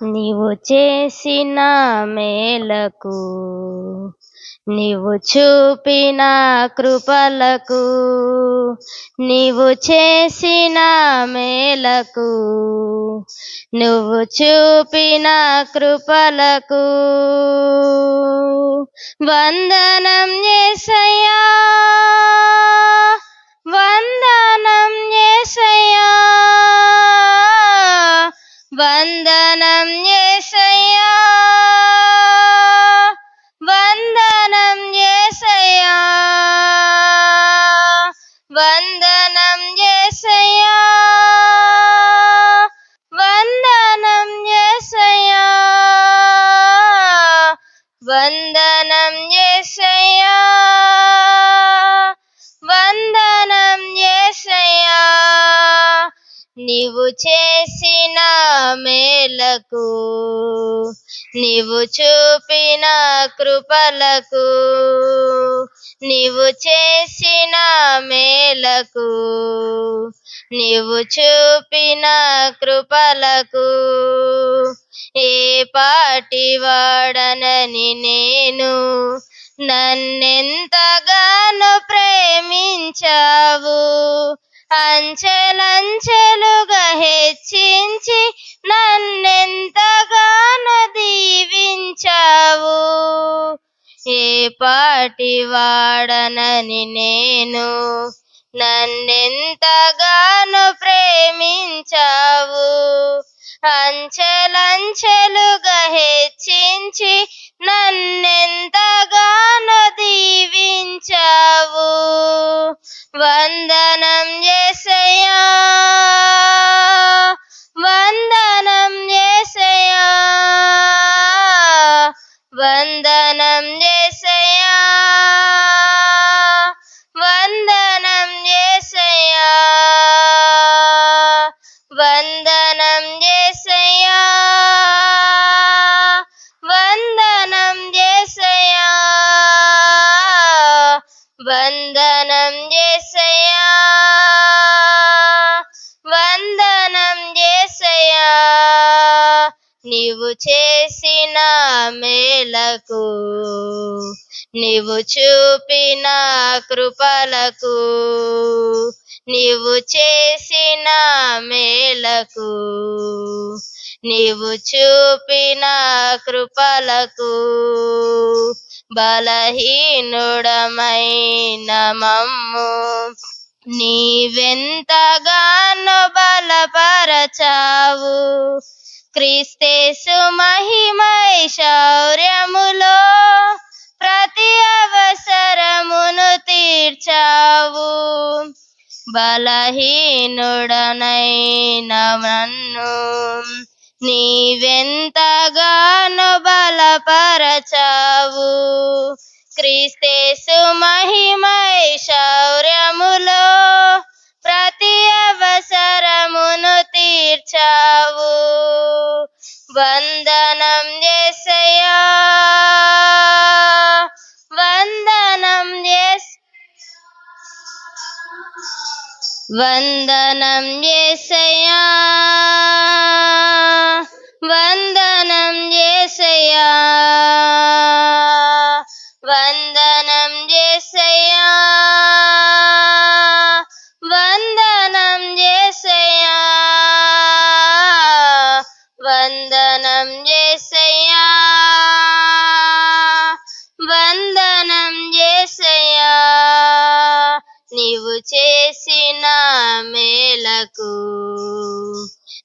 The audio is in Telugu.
నీవు చేసిన మేలకు నీవు చూపిన కృపలకు నీవు చేసిన మేలకు నువ్వు చూపిన కృపలకు వందనం చేసయ్యా వందనం వందనం యేసయ్యా వందనం యేసయ్యా వందనం యేసయ్యా వందనం యేసయ్యా నీవు చేసిన మేలకు నీవు చూపిన కృపలకు నీవు చేసిన మేలకు నీవు చూపిన కృపలకు ఏ పాటి వాడనని నేను నన్నెంతగానో ప్రేమించావు. అంచెలంచెలుగా హెచ్చించి ఏ ఏపాటి వాడనని నేను నన్నెంతగానో ప్రే నీవు చేసిన మేలకు నీవు చూపిన కృపలకు నీవు చేసిన మేలకు నీవు చూపిన కృపలకు బలహీనుడమైన మమ్ము. నీవెంతగానో బలపరచావు క్రీస్తేసు మహిమై శౌర్యములో ప్రతి అవసరమును తీర్చావు. బలహీనుడనైన నన్ను నీవెంతగానో బలపరచావు. క్రీస్తేసు మహిమై శౌర్య వందనం ఏసయా వందనం ఏసయా